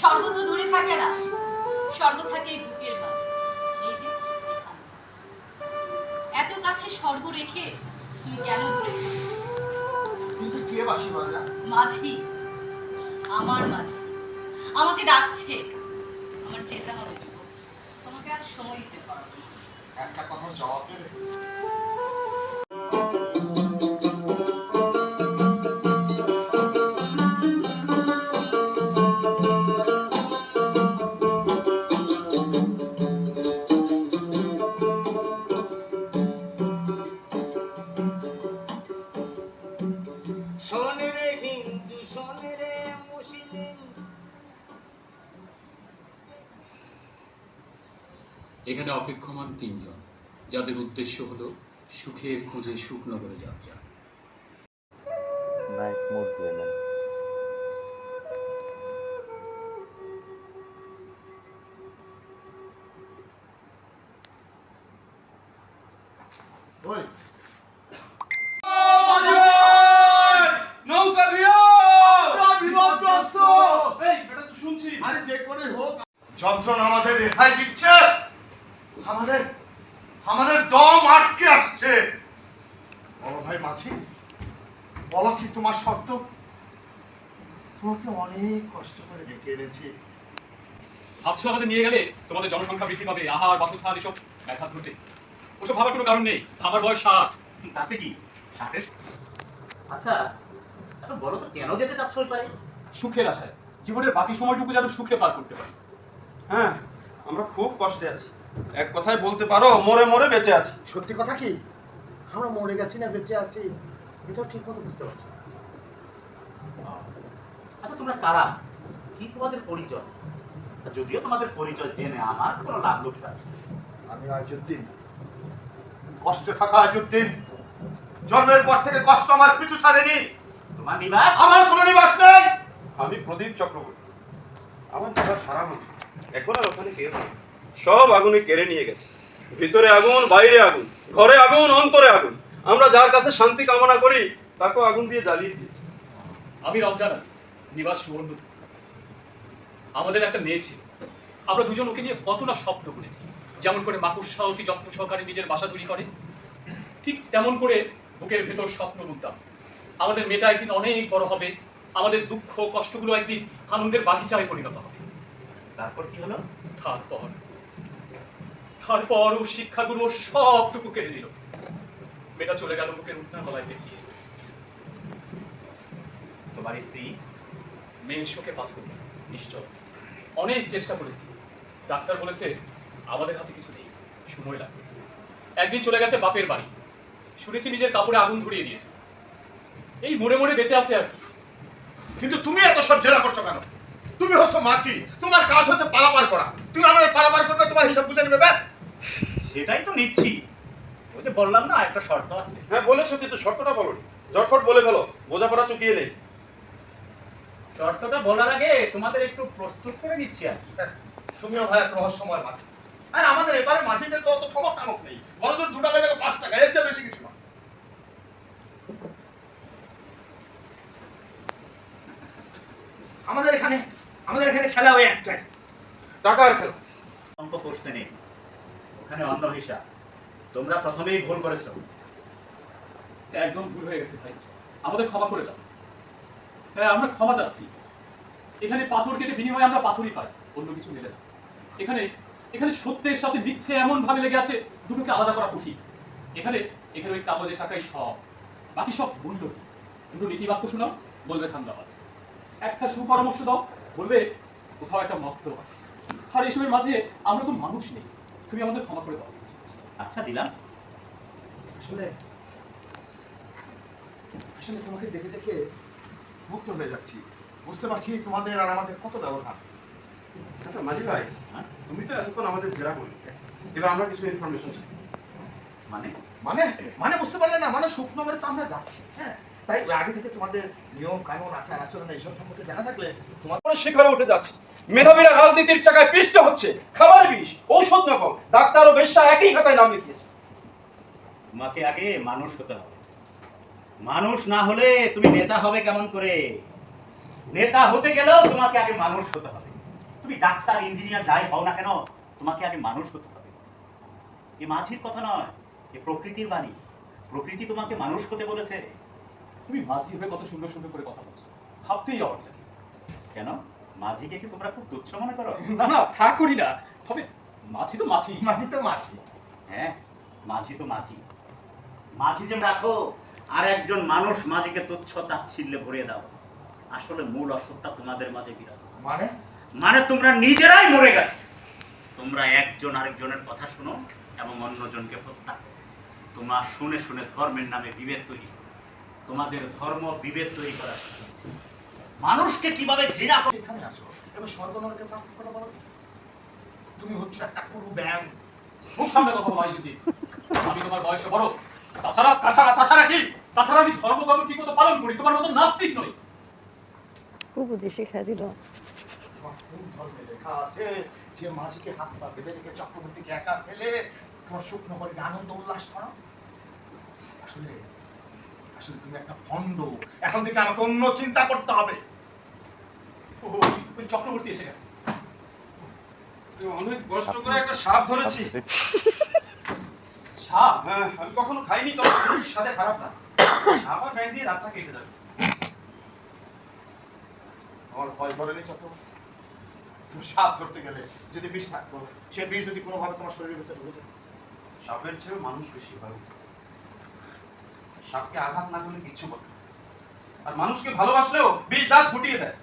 স্বর্গ তো দূরে থাকে না। স্বর্গ থাকে এই বুকের মাঝে। এই যে এত কাছে স্বর্গ রেখে তুমি কেন দূরে? কিন্তু কে বাসি বাজা মাঝি। আমার মাঝি। আমাকে ডাকছে। আমার যেতে হবে যুবক। তোমাকে আজ সময় দিতে পারব না। একটা কথা জবাব দেবে? অপেক্ষমান তিনজন যাদের উদ্দেশ্য হলো সুখের খোঁজে সুখনগরে যাত্রা। নাইট মোড দিয়ে নেন। ওই। নৌকা দিও আমরা বিপদগ্রস্ত। এই বেটা তো শুনছি। আরে যে করে হোক যন্ত্রণা আমাদের রেহাই দিচ্ছে। আমাদের আমাদের দম আটকে আসছে। বলো ভাই মাছি বলো কি তোমার শর্ত? তোমাকে অনেক কষ্ট করে ডেকে এনেছি। ভাবছ আমাদের নিয়ে গেলে তোমাদের জনসংখ্যা বৃদ্ধি পাবে আহার বাসস্থান এসব ব্যাঘাত ঘটে। ওসব ভাবার কোনো কারণ নেই আমার বয়স ষাট। তাতে কি? ষাটের? আচ্ছা এখন বলো তো কেন যেতে চাচ্ছ ওই পারে সুখের আশায়। জীবনের বাকি সময়টুকু যেন সুখে পার করতে পারি। হ্যাঁ আমরা খুব কষ্টে আছি। এক কথায় বলতে পারো মরে মরে বেঁচে আছি। সত্যি কথা কি? আমরা মরে গেছি না বেঁচে আছি? এটাও ঠিক মতো বুঝতে পারছি না। আচ্ছা তোমরা কারা? কি তোমাদের পরিচয়? আর যদিও তোমাদের পরিচয় জেনে আমার কোনো লাভ লোকসান নেই। আমি আজউদ্দিন কষ্টে থাকা আজউদ্দিন জন্মের পর থেকে কষ্ট আমার পিছু ছাড়েনি। তোমার নিবাস? আমার কোনো নিবাস নেই। আমি প্রদীপ চক্রবর্তী। আমার জায়গা সারা এখন আর ওখানে কেউ নেই। সব আগুনে কেড়ে নিয়ে গেছে। ভিতরে আগুন বাইরে আগুন ঘরে আগুন অন্তরে আগুন। আমরা যার কাছে শান্তি কামনা করি তাকেও আগুন দিয়ে জ্বালিয়ে দিয়েছি। আমি রমজান নিবাস সুবর্ণ আমাদের একটা মেয়ে ছিল। আমরা দুজন ওকে নিয়ে কত না স্বপ্ন করেছি। যেমন করে মাকুসা অতি যত্ন সহকারে নিজের বাসা তৈরি করে ঠিক তেমন করে বুকের ভেতর স্বপ্ন বুনতাম। আমাদের মেয়েটা একদিন অনেক বড় হবে আমাদের দুঃখ কষ্টগুলো একদিন আনন্দের বাগিচায় পরিণত হবে। তারপর কি হলো? তারপর তারপর ও শিক্ষাগুরু সবটুকু কেড়ে নিল মেয়েটা চলে গেল বুকের উঠনা গলায় পেঁচিয়ে। তোমার স্ত্রী মেয়ের শোকে পাথর নিশ্চয় অনেক চেষ্টা করেছি। ডাক্তার বলেছে আমাদের হাতে কিছু নেই, সময় লাগবে। একদিন চলে গেছে বাপের বাড়ি। শুনেছি নিজের কাপড়ে আগুন ধরিয়ে দিয়েছে। এই মরে মরে বেঁচে আছে আর কিন্তু তুমি এত সব জেরা করছ কেন? তুমি হচ্ছে মাছি, তোমার কাজ হচ্ছে পারাপার করা। তুমি আমাদের পারাপার করবে, তোমার হিসাব বুঝে নেবে, ব্যাস। সেটাই তো নিচ্ছি। ওই যে বললাম না একটা শর্ত আছে। হ্যাঁ বলেছ কিন্তু শর্তটা বলো ঝটফট বলে ফেলো বোঝাপড়া চুকিয়ে নেই। শর্তটা বলার আগে তোমাদের একটু প্রস্তুত করে নিচ্ছি আর কি। তুমিও ভাই এক রহস্যময় মাছি আর আমাদের এবারে মাছিদের তো অত ঠমক টামক নেই। বড় জোর দু টাকা পাঁচ টাকা এর চেয়ে বেশি কিছু না। আমাদের এখানে আমাদের এখানে খেলা ওই একটাই টাকার খেলা। অঙ্ক প্রশ্নে নেই। ওখানে অন্য হিসাব তোমরা প্রথমেই ভুল করেছ। একদম ভুল হয়ে গেছে ভাই। আমাদের ক্ষমা করে দাও। হ্যাঁ আমরা ক্ষমা চাচ্ছি। এখানে পাথর কেটে বিনিময়ে আমরা পাথরই পাই, অন্য কিছু মেলে না। এখানে এখানে সত্যের সাথে মিথ্যে এমন ভাবে লেগে আছে, দুটোকে আলাদা করা কঠিন। এখানে এখানে ওই কাগজে টাকাই সব। বাকি সব মূল্য দুটো নীতি বাক্য শোনাও, বলবে ঠান্ডা আছে একটা সুপরামর্শ দাও, বলবে কোথাও একটা মতলব আছে আর এসবের মাঝে আমরা তো মানুষ নেই। তুমি আমাদের ক্ষমা করে দাও। আচ্ছা দিলাম। আসলে আসলে তোমাকে দেখে দেখে মুক্ত হয়ে যাচ্ছি। বুঝতে পারছি তোমাদের আর আমাদের কত ব্যবধান। আচ্ছা মাঝি ভাই হ্যাঁ? তুমি তো এতক্ষণ আমাদের জেরা করলে। এবার আমরা কিছু ইনফরমেশন চাই। মানে? মানে? মানে বুঝতে পারলে না মানে সুখনগরে তো আমরা যাচ্ছি হ্যাঁ? তাই ওই আগে থেকে তোমাদের নিয়ম কানুন আচার আচরণ এইসব সম্পর্কে জানা থাকলে তোমার শিখরে উঠে যাচ্ছে। মেধাবীরা রাজনীতির চাকায় পিষ্ট হচ্ছে। খাবার বিষ ঔষধ নকল। ডাক্তার ও বেশ্যা একই খাতায় নাম লিখিয়েছে। তোমাকে আগে মানুষ হতে হবে। মানুষ না হলে তুমি নেতা হবে কেমন করে? নেতা হতে গেলেও তোমাকে আগে মানুষ হতে হবে। তুমি ডাক্তার ইঞ্জিনিয়ার যাই হও না কেন তোমাকে আগে মানুষ হতে হবে। এ মাঝির কথা নয় এ প্রকৃতির বাণী। প্রকৃতি তোমাকে মানুষ হতে বলেছে। তুমি মাঝি হয়ে কত সুন্দর সুন্দর করে কথা বলছো। ভাবতেই অবাক লাগে। কেন? মাঝিকে কি তোমরা খুব তুচ্ছ মনে করো? না না তা করি না। তবে মাছি তো মাছি তো মাছি হ্যাঁ মাঝি তো মাঝি। মাঝি যে রাখো আর একজন মানুষ মাঝিকে তুচ্ছ তাচ্ছিল্যে ভরিয়ে দাও। আসলে মূল অসুখটা তোমাদের মাঝে বিরাজ। মানে? মানে তোমরা নিজেরাই মরে গেছো। তোমরা একজন আরেকজনের কথা শোনো এবং অন্যজনকে হত্যা। তোমরা শুনে শুনে ধর্মের নামে বিভেদ তৈরি করো। তোমাদের ধর্ম বিভেদ তৈরি করা মানুষকে কীভাবে ঘৃণা করো? এবার স্বর্গ পার্থক্যটা বলো। তুমি হচ্ছে একটা কুরু ব্যায়াম খুব সামনে কথা যদি। আমি তোমার বয়সে বড়। তাছাড়া তাছাড়া তাছাড়া কি? তাছাড়া আমি ধর্মকর্ম ঠিক মতো পালন করি তোমার মতো নাস্তিক নই। শিখাই দিল। কোন ধর্মে লেখা আছে? যে মাঝিকে হাত পা বেঁধে রেখে চক্রবর্তীকে একা ফেলে তোমার শুকনো করে আনন্দ উল্লাস করো? আসলে আসলে তুমি একটা ভণ্ড। এখন থেকে আমাকে অন্য চিন্তা করতে হবে। ওই চক্রবর্তী এসে গেছে। অনেক কষ্ট করে একটা সাপ ধরেছি। সাপ হ্যাঁ আমি কখনো খাইনি তবে শুনেছি সাথে খারাপ না। আমার ফ্যান দিয়ে রাতটা কেটে যাবে আমার ভয় করেনি চক্রবর্তী। তুমি সাপ ধরতে গেলে যদি বিষ থাকতো সে বিষ যদি কোনোভাবে তোমার শরীরের ভিতরে ঢুকে যেত সাপের চেয়েও মানুষ বেশি ভালো। সাপকে আঘাত না করলে কিচ্ছু করে না। আর মানুষকে ভালোবাসলেও বিষ দাঁত ফুটিয়ে দেয়।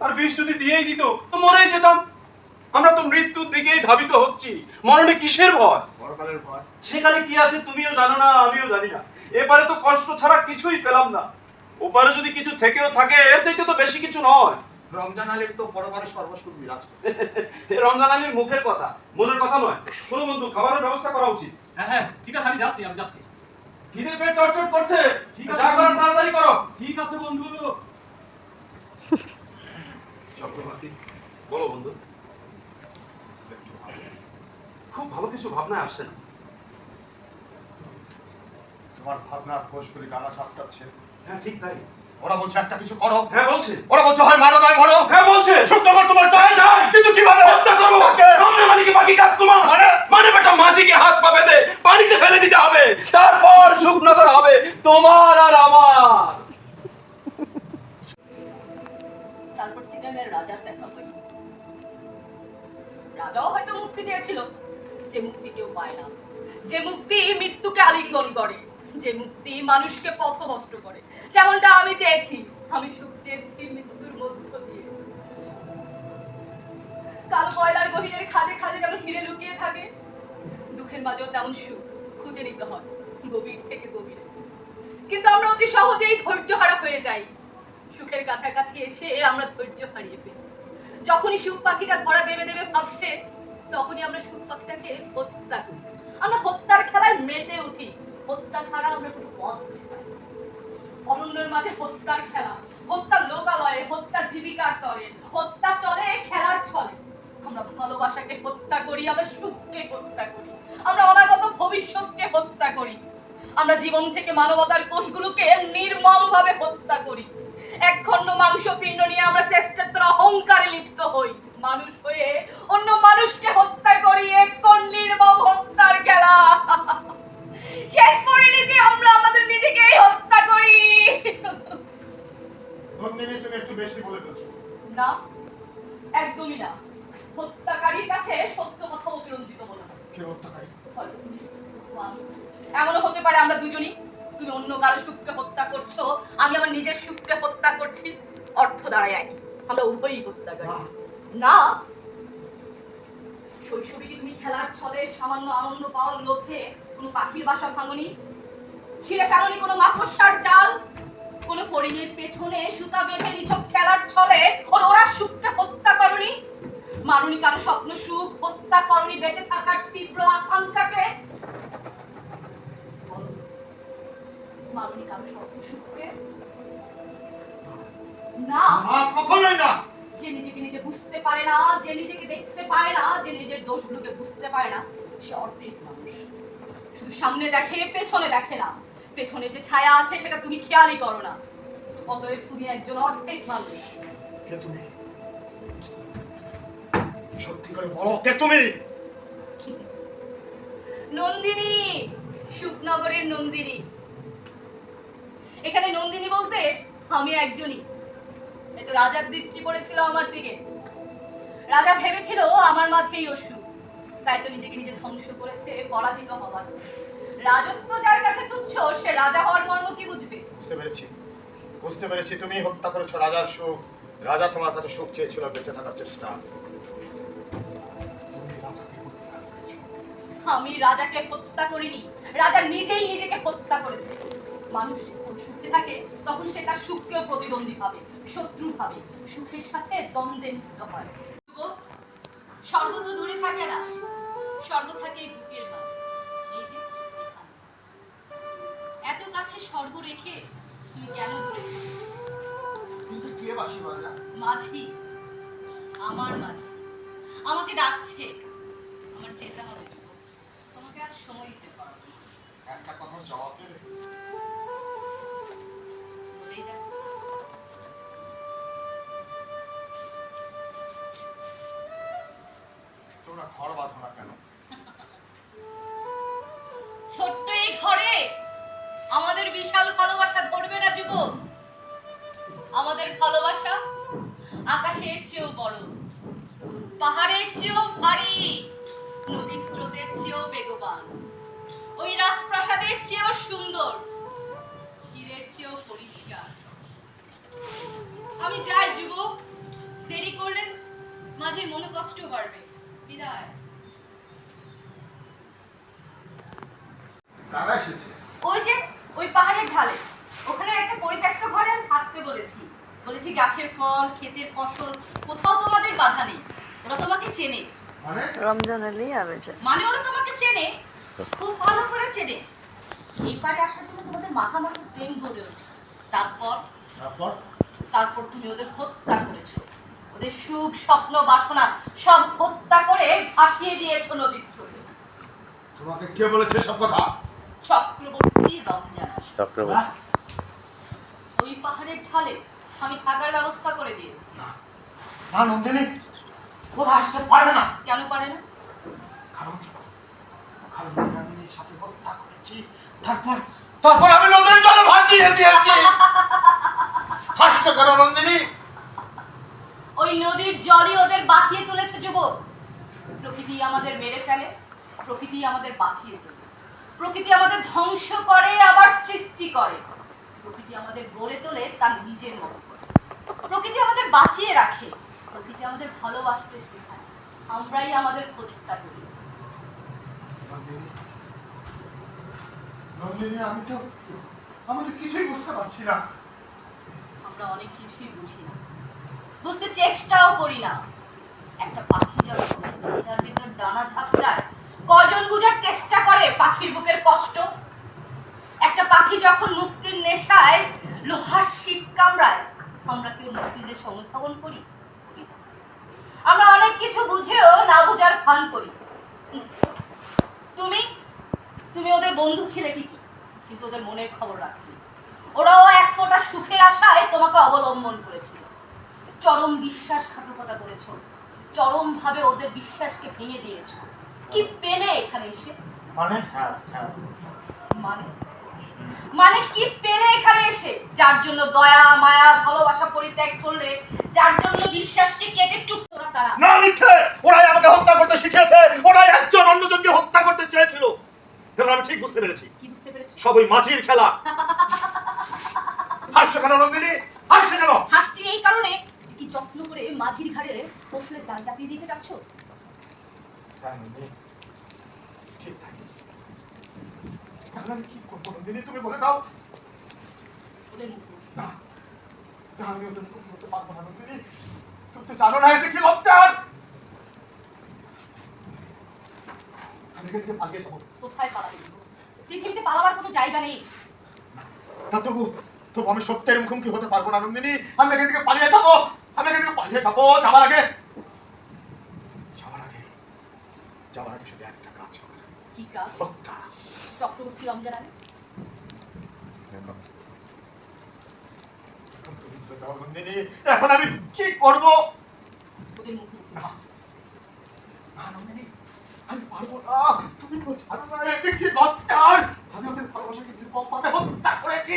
আর বিষ যদি দিয়েই দিত তো মরেই যেতাম। আমরা তো মৃত্যুর দিকেই ধাবিত হচ্ছি। মরণে কিসের ভয়? বড়কালের ভয়। সেখানে কি আছে তুমিও জানো না আমিও জানি না। এবারে তো কষ্ট ছাড়া কিছুই পেলাম না। ওপারে যদি কিছু থেকেও থাকে এর চাইতে তো বেশি কিছু নয়। রমজান আলীর তো বড় সর্বসুখ বিরাজ করে। রমজান আলীর মুখের কথা মনের কথা নয়। শোনো বন্ধু খাবারের ব্যবস্থা করা উচিত। হ্যাঁ হ্যাঁ ঠিক আছে আমি যাচ্ছি আমি যাচ্ছি। খিদে পেট চটচট করছে। ঠিক আছে। তাড়াতাড়ি করো। ঠিক আছে বন্ধু। চক্রবর্তী বলো বন্ধু। খুব ভালো কিছু আসছে না। তোমার ভাবনা কোষগুলি ডানা ছাপটাচ্ছে হ্যাঁ ঠিক তাই। ওরা বলছে একটা কিছু করো। হ্যাঁ বলছে। ওরা বলছে হয় মারো নয় মরো। হ্যাঁ বলছে। শুদ্ধ কর তোমার চাই। কিন্তু কীভাবে? হত্যা করব। বাকি কাজ তোমার। মানে? মানে বেটা মাঝিকে হাত পা বেঁধে পানিতে ফেলে দিতে হবে। তারপর শুকনো করা হবে। তোমার আর আমার রাজার দেখা পাই। রাজাও হয়তো মুক্তি চেয়েছিল, যে মুক্তি কেউ পায় না। যে মুক্তি মৃত্যুকে আলিঙ্গন করে, যে মুক্তি মানুষকে পথভ্রষ্ট করে। যেমনটা আমি চেয়েছি, আমি সুখ চেয়েছি মৃত্যুর মধ্য দিয়ে। কালো কয়লার গহিনের খাদে খাদে যেমন হিরে লুকিয়ে থাকে, দুঃখের মাঝেও তেমন সুখ খুঁজে নিতে হয়, গভীর থেকে গভীরে। কিন্তু আমরা অতি সহজেই ধৈর্য হারা হয়ে যাই। সুখের কাছাকাছি এসে আমরা ধৈর্য হারিয়ে ফেলি। যখনই সুখ পাখিটা ধরা দেবে দেবে ভাবছে, তখনই আমরা সুখ পাখিটাকে হত্যা করি। আমরা হত্যার খেলায় মেতে উঠি। হত্যা ছাড়া আমরা কোনো পথ অরণ্যের মাঝে হত্যার খেলা, হত্যার লোকালয়ে, হত্যার জীবিকার তরে, হত্যা চলে, খেলার ছলে। আমরা ভালোবাসাকে হত্যা করি, আমরা সুখকে হত্যা করি, আমরা অনাগত ভবিষ্যৎকে হত্যা করি। আমরা জীবন থেকে মানবতার কোষগুলোকে নির্মম ভাবে হত্যা করি খণ্ড মাংস পিণ্ড নিয়ে আমরা শ্রেষ্ঠত্বের অহংকারে লিপ্ত হই মানুষ হয়ে অন্য মানুষকে হত্যা করি এক কোন নির্মম হত্যার খেলা শেষ পরিণতি আমরা আমাদের নিজেকেই হত্যা করি নন্দিনী তুমি একটু বেশি বলে ফেলছো না একদমই না হত্যাকারীর কাছে সত্য কথা অতিরঞ্জিত মনে হয় কে হত্যাকারী হয়তো আমি। এমনও হতে পারে আমরা দুজনই তুমি অন্য কারও সুখকে হত্যা করছ আমি আমার নিজের সুখকে হত্যা করছি অর্থ দ্বারাই একই। আমরা উভয়ই হত্যাকারী না। না শৈশবে কি তুমি খেলার ছলে সামান্য আনন্দ পাওয়ার লোভে কোনো পাখির বাসা ভাঙনি? ছিঁড়ে ফেলনি কোনো মাকড়সার জাল? কোনো ফড়িংয়ের পেছনে সুতা বেঁধে নিছক খেলার ছলে ওর ওরা সুখকে হত্যা করনি? মারুনি কারও স্বপ্ন সুখ হত্যা করনি বেঁচে থাকার তীব্র আকাঙ্ক্ষাকে? মারুনি কারও স্বপ্ন কখনোই না। যে নিজেকে নিজে বুঝতে পারে না যে নিজেকে দেখতে না যে নিজের দোষগুলোকে বুঝতে পারে না সে অর্ধেক মানুষ। শুধু সামনে দেখে পেছনে দেখে না। পেছনে যে ছায়া আছে সেটা তুমি খেয়ালই করো না। অতএব তুমি একজন অর্ধেক মানুষ। কে তুমি? সত্যি করে বলো কে তুমি? নন্দিনী! সুখনগরের নন্দিনী। এখানে নন্দিনী বলতে আমি একজনই। এই তো রাজার দৃষ্টি পড়েছিল আমার দিকে। রাজা ভেবেছিল আমার মাঝেই অসু তাই তো নিজেকে নিজে ধ্বংস করেছে পরাজিত হবার। রাজত্ব যার কাছে তুচ্ছ সে রাজা হওয়ার মর্ম কি বুঝবে? বুঝতে পেরেছি। বুঝতে পেরেছি তুমি হত্যা করেছ রাজার সুখ। রাজা তোমার কাছে সুখ চেয়েছিল বেঁচে থাকার চেষ্টা। আমি রাজাকে হত্যা করিনি। রাজা নিজেই নিজেকে হত্যা করেছে। মানুষ যখন সুখে থাকে তখন সে তার সুখকেও প্রতিদ্বন্দ্বী ভাবে শত্রু ভাবে সুখের সাথে দ্বন্দ্বে লিপ্ত হয়। স্বর্গ তো দূরে থাকে না স্বর্গ থাকে বুকের মাঝে এই যে এত কাছে স্বর্গ রেখে তুমি কেন দূরে কিন্তু কে বাসি বাজা মাঝি আমার মাঝি। আমাকে ডাকছে। আমার যেতে হবে যুবক। তোমাকে আজ সময় দিতে পারো একটা কথার জবাব দেবে? বলেই তোমরা ঘর বাঁধো না কেন? ছোট্ট এই ঘরে আমাদের বিশাল ভালোবাসা ধরবে না যুবক। আমাদের ভালোবাসা আকাশের চেয়েও বড় পাহাড়ের চেয়েও ভারী নদীর স্রোতের চেয়েও বেগবান ওই রাজপ্রাসাদের চেয়েও সুন্দর আমি যাই যুবক দেরি করলে মাঝের মনে কষ্ট বাড়বে। বিদায়। কারা এসেছে? ওই যে ওই পাহাড়ের ঢালে। ওখানে একটা পরিত্যক্ত ঘরে আমি থাকতে বলেছি। বলেছি গাছের ফল ক্ষেতের ফসল কোথাও তোমাদের বাধা নেই। ওরা তোমাকে চেনে। মানে? রমজান আমি যাই মানে ওরা তোমাকে চেনে। খুব ভালো করে চেনে। এই পারে আসার জন্য তোমাদের মাখামাখি প্রেম গড়ে ওঠে। তারপর? তারপর? তারপর তুমি ওদের হত্যা করেছ। ওদের সুখ স্বপ্ন বাসনা সব হত্যা করে ভাসিয়ে দিয়েছ নদীর স্রোতে তোমাকে কে বলেছে সব কথা? চক্রবর্তী। রমজান হ্যাঁ? ওই পাহাড়ের ঢালে আমি থাকার ব্যবস্থা করে দিয়েছি। না। নন্দিনী ও আসতে পারে না। কেন পারে না? কারণ কারণ আমি সাথে হত্যা করেছি। তারপর তারপর আমি নন্দিনীর জন্য ভাজিয়ে দিয়েছি। হাসছো কেন নন্দিনী। ওই নদীর জলই ওদের বাঁচিয়ে তুলেছে যুবক। প্রকৃতি আমাদের মেরে ফেলে প্রকৃতি আমাদের বাঁচিয়ে তোলে। প্রকৃতি আমাদের ধ্বংস করে আবার সৃষ্টি করে। প্রকৃতি আমাদের গড়ে তোলে তার নিজের মতো করে। প্রকৃতি আমাদের বাঁচিয়ে রাখে প্রকৃতি আমাদের ভালোবাসতে শেখায়। আমরাই আমাদের হত্যা করি। নন্দিনী আমি তো আমি তো কিছুই বুঝতে পারছি না। আমরা অনেক কিছুই বুঝি না। বুঝতে চেষ্টাও করি না। একটা পাখি যখন ভেতর ডানা ঝাপটায় কজন বুঝার চেষ্টা করে পাখির বুকের কষ্ট? একটা পাখি যখন মুক্তির নেশায় লোহার শিক কামড়ায়, আমরা কেউ মুক্তিদের অনুধাবন করি? আমরা অনেক কিছু বুঝেও না বোঝার ভান করি। তুমি? তুমি ওদের বন্ধু ছিলে ঠিকই, কিন্তু ওদের মনের খবর রাখতে ওরাও এক ফোঁটা সুখের আশায় তোমাকে অবলম্বন করেছিল। চরম বিশ্বাসঘাতকতা করেছ। চরম ভাবে ওদের বিশ্বাসকে ভেঙে দিয়েছ। কি পেলে এখানে এসে? মানে? মানে? মানে কি পেলে এখানে এসে? যার জন্য দয়া মায়া ভালোবাসা পরিত্যাগ করলে যার জন্য বিশ্বাসকে কেটে টুকরা তারা। না মিথ্যে! ওরাই আমাকে হত্যা করতে শিখিয়েছে। ওরাই একজন অন্যজনকে হত্যা করতে চেয়েছিল। এবার আমি ঠিক বুঝতে পেরেছি। কি বুঝতে পেরেছ? সব ওই মাঝির খেলা। হাসছো কেন নন্দিনী হাসছো কেন? হাসছি এই কারণে। কি যত্ন করে মাঝির ঘাড়ে ফসলের ডাল চাপিয়ে দিতে চাচ্ছ ঠিক থাকে কি করব নন্দিনী তুমি বলে দাও। ওদের না না, আমি ওদের মুখ করতে পারব না নন্দিনী তুমি তো জানো না এতে কি লজ্জার। আমি এখান পালিয়ে যাব। কোথায় পালাবে? পৃথিবীতে পালাবার কোনো জায়গা নেই। না তবু তো আমি সত্যের মুখোমুখি হতে পারব না নন্দিনী। আমি এখান থেকে পালিয়ে যাব। আমি এখান থেকে পালিয়ে যাব। যাবার আগে যাবার আগে যাবার আগে শুধু একটা কাজ করে। কি কাজ? হত্যা। চক্রবর্তী রমজান আলী এখন আমি কি করব? নন্দিনী আমি পারব না। তুমি তো ছাড়ো না এদিকে লজ্জার আমি ওদের ভালোবাসাকে নির্মম ভাবে হত্যা করেছি।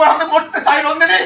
তোমার হাতে মরতে চাই নন্দিনী।